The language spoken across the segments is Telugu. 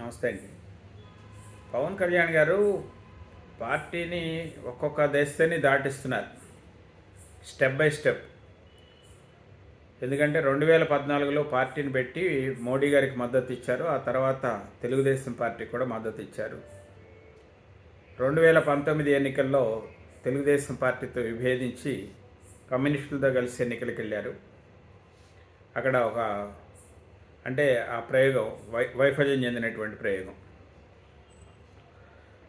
నమస్తే అండి. పవన్ కళ్యాణ్ గారు పార్టీని ఒక్కొక్క దశని దాటిస్తున్నారు. Step by step. ఎందుకంటే రెండు వేల పద్నాలుగులో పార్టీని పెట్టి మోడీ గారికి మద్దతు ఇచ్చారు. ఆ తర్వాత తెలుగుదేశం పార్టీ కూడా మద్దతు ఇచ్చారు. రెండు వేల పంతొమ్మిది ఎన్నికల్లో తెలుగుదేశం పార్టీతో విభేదించి కమ్యూనిస్టులతో కలిసి ఎన్నికలకు వెళ్ళారు. అక్కడ ఒక అంటే ఆ ప్రయోగం వై వైఫల్యం చెందినటువంటి ప్రయోగం.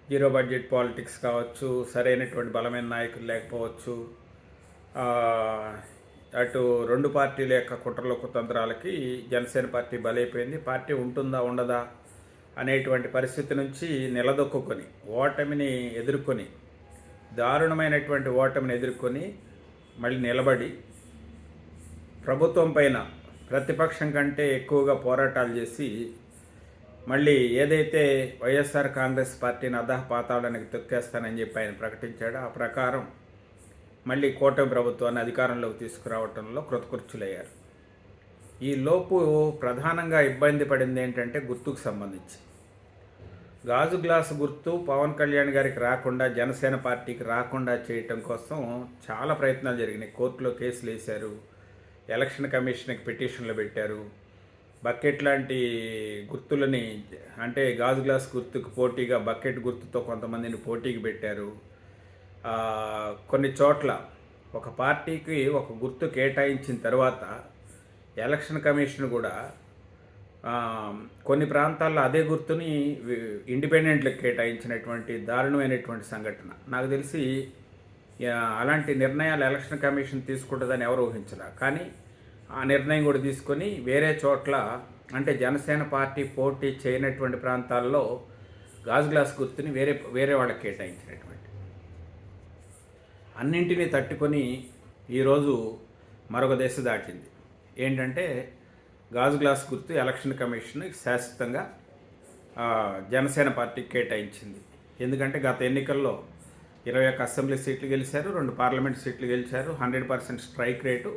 జీరో బడ్జెట్ పాలిటిక్స్ కావచ్చు సరైనటువంటి బలమైన నాయకులు లేకపోవచ్చు అటు రెండు పార్టీల యొక్క కుట్రల కుతంత్రాలకి జనసేన పార్టీ బలైపోయింది పార్టీ ఉంటుందా ఉండదా అనేటువంటి పరిస్థితి నుంచి నిలదొక్కుని ఓటమిని ఎదుర్కొని దారుణమైనటువంటి ఓటమిని ఎదుర్కొని మళ్ళీ నిలబడి ప్రభుత్వం పైన ప్రతిపక్షం కంటే ఎక్కువగా పోరాటాలు చేసి మళ్ళీ ఏదైతే వైఎస్ఆర్ కాంగ్రెస్ పార్టీని అధహ పాతాళానికి తొక్కేస్తానని చెప్పి ఆయన ప్రకటించాడో ఆ ప్రకారం మళ్ళీ కూటమి ప్రభుత్వాన్ని అధికారంలోకి తీసుకురావటంలో కృతకృత్యులయ్యారు. ఈ లోపు ప్రధానంగా ఇబ్బంది పడింది ఏంటంటే గుర్తుకు సంబంధించి. గాజు గ్లాసు గుర్తు పవన్ కళ్యాణ్ గారికి రాకుండా జనసేన పార్టీకి రాకుండా చేయటం కోసం చాలా ప్రయత్నాలు జరిగినాయి. కోర్టులో కేసులు వేశారు. ఎలక్షన్ కమిషన్కి పిటిషన్లు పెట్టారు. బకెట్ లాంటి గుర్తులని అంటే గాజు గ్లాస్ గుర్తుకు పోటీగా బకెట్ గుర్తుతో కొంతమందిని పోటీకి పెట్టారు. కొన్ని చోట్ల ఒక పార్టీకి ఒక గుర్తు కేటాయించిన తర్వాత ఎలక్షన్ కమిషన్ కూడా కొన్ని ప్రాంతాల్లో అదే గుర్తుని ఇండిపెండెంట్లకు కేటాయించినటువంటి దారుణమైనటువంటి సంఘటన. నాకు తెలిసి అలాంటి నిర్ణయాలు ఎలక్షన్ కమిషన్ తీసుకుంటుందని ఎవరు ఊహించరా కానీ నిర్ణయం కూడా తీసుకొని వేరే చోట్ల అంటే జనసేన పార్టీ పోటీ చేయనటువంటి ప్రాంతాల్లో గాజు గ్లాస్ గుర్తుని వేరే వేరే వాళ్ళకి కేటాయించినటువంటి. అన్నింటినీ తట్టుకొని ఈరోజు మరొక దశ దాటింది. ఏంటంటే గాజు గ్లాస్ గుర్తు ఎలక్షన్ కమిషన్ శాశ్వతంగా జనసేన పార్టీకి కేటాయించింది. ఎందుకంటే గత ఎన్నికల్లో ఇరవై ఒక్క అసెంబ్లీ సీట్లు గెలిచారు రెండు పార్లమెంట్ సీట్లు గెలిచారు హండ్రెడ్ పర్సెంట్ స్ట్రైక్ రేటు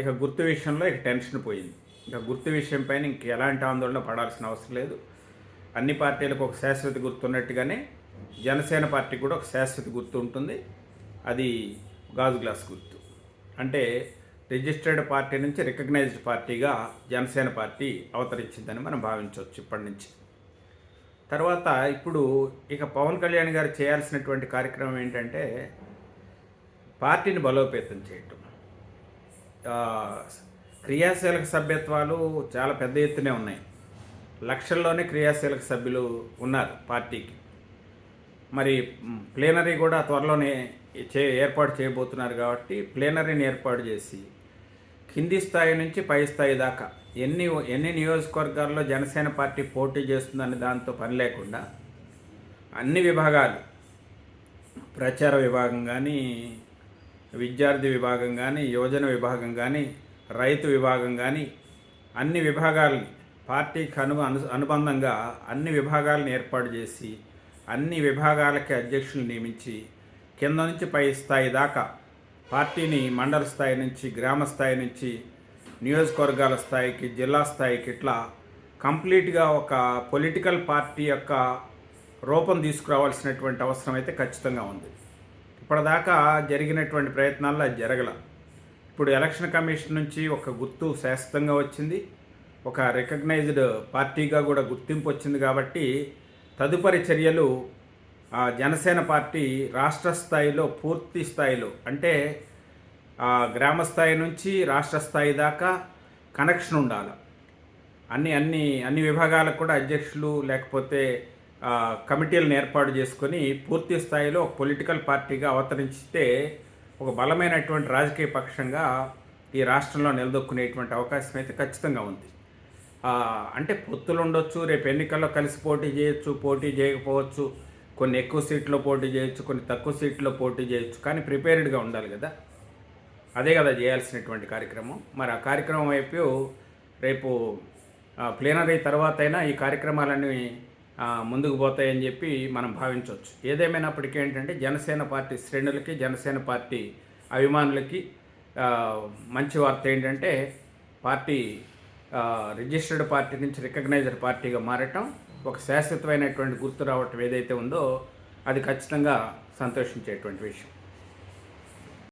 ఇక గుర్తు విషయంలో ఇక టెన్షన్ పోయింది. ఇక గుర్తు విషయం పైన ఇంక ఎలాంటి ఆందోళన పడాల్సిన అవసరం లేదు. అన్ని పార్టీలకు ఒక శాశ్వత గుర్తు ఉన్నట్టుగానే జనసేన పార్టీకి కూడా ఒక శాశ్వత గుర్తు ఉంటుంది. అది గాజు గ్లాస్ గుర్తు. అంటే రిజిస్టర్డ్ పార్టీ నుంచి రికగ్నైజ్డ్ పార్టీగా జనసేన పార్టీ అవతరించిందని మనం భావించవచ్చు ఇప్పటి నుంచి. తర్వాత ఇప్పుడు ఇక పవన్ కళ్యాణ్ గారు చేయాల్సినటువంటి కార్యక్రమం ఏంటంటే పార్టీని బలోపేతం చేయటం. క్రియాశీలక సభ్యత్వాలు చాలా పెద్ద ఎత్తునే ఉన్నాయి. లక్షల్లోనే క్రియాశీలక సభ్యులు ఉన్నారు పార్టీకి. మరి ప్లేనరీ కూడా త్వరలోనే చే ఏర్పాటు చేయబోతున్నారు కాబట్టి ప్లేనరీని ఏర్పాటు చేసి కింది స్థాయి నుంచి పై స్థాయి దాకా ఎన్ని ఎన్ని నియోజకవర్గాల్లో జనసేన పార్టీ పోటీ చేస్తుందనే దాంతో పని లేకుండా అన్ని విభాగాలు ప్రచార విభాగం కానీ విద్యార్థి విభాగం కానీ యువజన విభాగం కానీ రైతు విభాగం కానీ అన్ని విభాగాలని పార్టీకి అను అనుబంధంగా అన్ని విభాగాలను ఏర్పాటు చేసి అన్ని విభాగాలకి అధ్యక్షులు నియమించి కింద నుంచి పై స్థాయి దాకా పార్టీని మండల స్థాయి నుంచి గ్రామ స్థాయి నుంచి నియోజకవర్గాల స్థాయికి జిల్లా స్థాయికి ఇట్లా కంప్లీట్గా ఒక పొలిటికల్ పార్టీ యొక్క రూపం తీసుకురావాల్సినటువంటి అవసరం అయితే ఖచ్చితంగా ఉంది. ఇప్పటిదాకా జరిగినటువంటి ప్రయత్నాల్లో అది జరగల. ఇప్పుడు ఎలక్షన్ కమిషన్ నుంచి ఒక గుర్తు శాశ్వతంగా వచ్చింది. ఒక రికగ్నైజ్డ్ పార్టీగా కూడా గుర్తింపు వచ్చింది కాబట్టి తదుపరి చర్యలు ఆ, జనసేన పార్టీ రాష్ట్ర స్థాయిలో పూర్తి స్థాయిలో అంటే ఆ, గ్రామ స్థాయి నుంచి రాష్ట్ర స్థాయి దాకా కనెక్షన్ ఉండాలి. అన్ని అన్ని అన్ని విభాగాలకు కూడా అధ్యక్షులు లేకపోతే కమిటీలను ఏర్పాటు చేసుకొని పూర్తి స్థాయిలో ఒక పొలిటికల్ పార్టీగా అవతరించితే ఒక బలమైనటువంటి రాజకీయ పక్షంగా ఈ రాష్ట్రంలో నిలదొక్కునేటువంటి అవకాశం అయితే ఖచ్చితంగా ఉంది. అంటే పొత్తులు ఉండొచ్చు రేపు ఎన్నికల్లో కలిసి పోటీ చేయొచ్చు పోటీ చేయకపోవచ్చు కొన్ని ఎక్కువ సీట్లో పోటీ చేయొచ్చు కొన్ని తక్కువ సీట్లో పోటీ చేయొచ్చు కానీ ప్రిపేర్డ్గా ఉండాలి కదా. అదే కదా చేయాల్సినటువంటి కార్యక్రమం. మరి ఆ కార్యక్రమం వైపు రేపు ప్లేనరీ తర్వాత అయినా ఈ కార్యక్రమాలన్నీ ముందుకు పోతాయని చెప్పి మనం భావించవచ్చు. ఏదేమైనప్పటికీ ఏంటంటే జనసేన పార్టీ శ్రేణులకి జనసేన పార్టీ అభిమానులకి మంచి వార్త ఏంటంటే పార్టీ రిజిస్టర్డ్ పార్టీ నుంచి రికగ్నైజ్డ్ పార్టీగా మారటం ఒక శాశ్వతమైనటువంటి గుర్తు రావటం ఏదైతే ఉందో అది ఖచ్చితంగా సంతోషించేటువంటి విషయం.